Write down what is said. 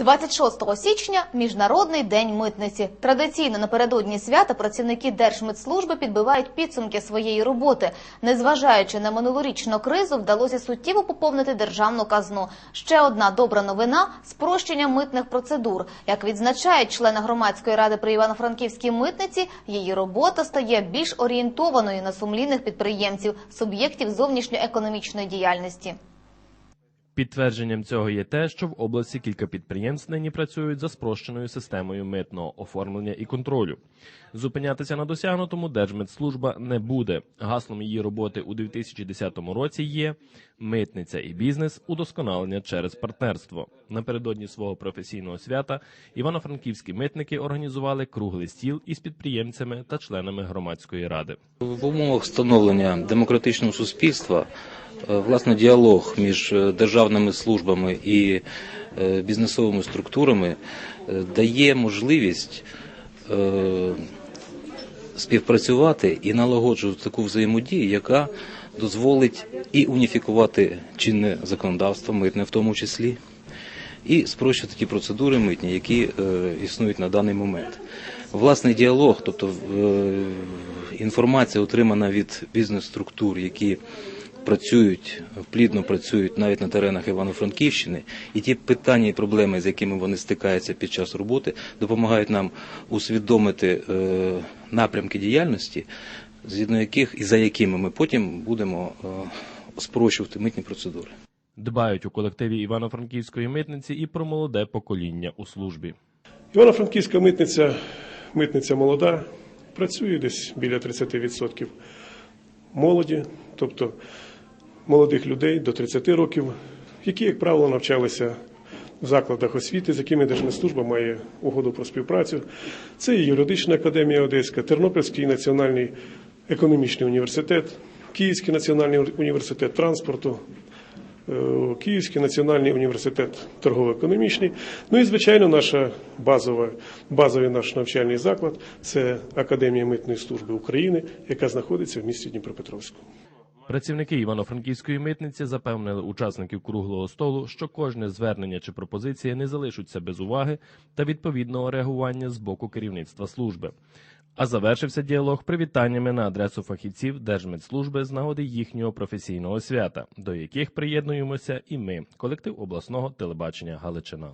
26 січня міжнародний день митниці. Традиційно напередодні свята працівники Держмитслужби підбивають підсумки своєї роботи. Незважаючи на минулорічну кризу, вдалося суттєво поповнити державну казну. Ще одна добра новина спрощення митних процедур. Як відзначають члени громадської ради при Івано-Франківській митниці, її робота стає більш орієнтованою на сумлінних підприємців, суб'єктів зовнішньоекономічної діяльності. Підтвердженням цього є те, що в області кілька підприємств нині працюють за спрощеною системою митного оформлення і контролю. Зупинятися на досягнутому Держмитслужба не буде. Гаслом її роботи у 2010 році є митниця і бізнес удосконалення через партнерство. Напередодні свого професійного свята івано-франківські митники організували круглий стіл із підприємцями та членами громадської ради. В умовах становлення демократичного суспільства власне діалог між е, державними службами і е, бізнесовими структурами е, дає можливість е, співпрацювати і налагоджувати таку взаємодію, яка дозволить і уніфікувати чинне законодавство, митне в тому числі, і спрощувати ті процедури митні, які е, існують на даний момент. Власний діалог, тобто е, інформація, отримана від бізнес-структур, які працюють, плідно працюють навіть на теренах Івано-Франківщини, і ті питання і проблеми, з якими вони стикаються під час роботи, допомагають нам усвідомити е, напрямки діяльності, згідно яких і за якими ми потім будемо е, спрощувати митні процедури. Дбають у колективі Івано-Франківської митниці і про молоде покоління у службі. Івано-Франківська митниця, митниця молода, працює десь біля 30% молоді, тобто молодих людей до 30 років, які, як правило, навчалися в закладах освіти, з якими Держмитслужба має угоду про співпрацю. Це і юридична академія Одеська, Тернопільський національний економічний університет, Київський національний університет транспорту, е, Київський національний університет торгово-економічний. Ну і звичайно, наша базова, базовий наш навчальний заклад це Академія митної служби України, яка знаходиться в місті Дніпропетровську. Працівники Івано-Франківської митниці запевнили учасників круглого столу, що кожне звернення чи пропозиція не залишаться без уваги та відповідного реагування з боку керівництва служби. А завершився діалог привітаннями на адресу фахівців Держмедслужби з нагоди їхнього професійного свята, до яких приєднуємося і ми, колектив обласного телебачення Галичина.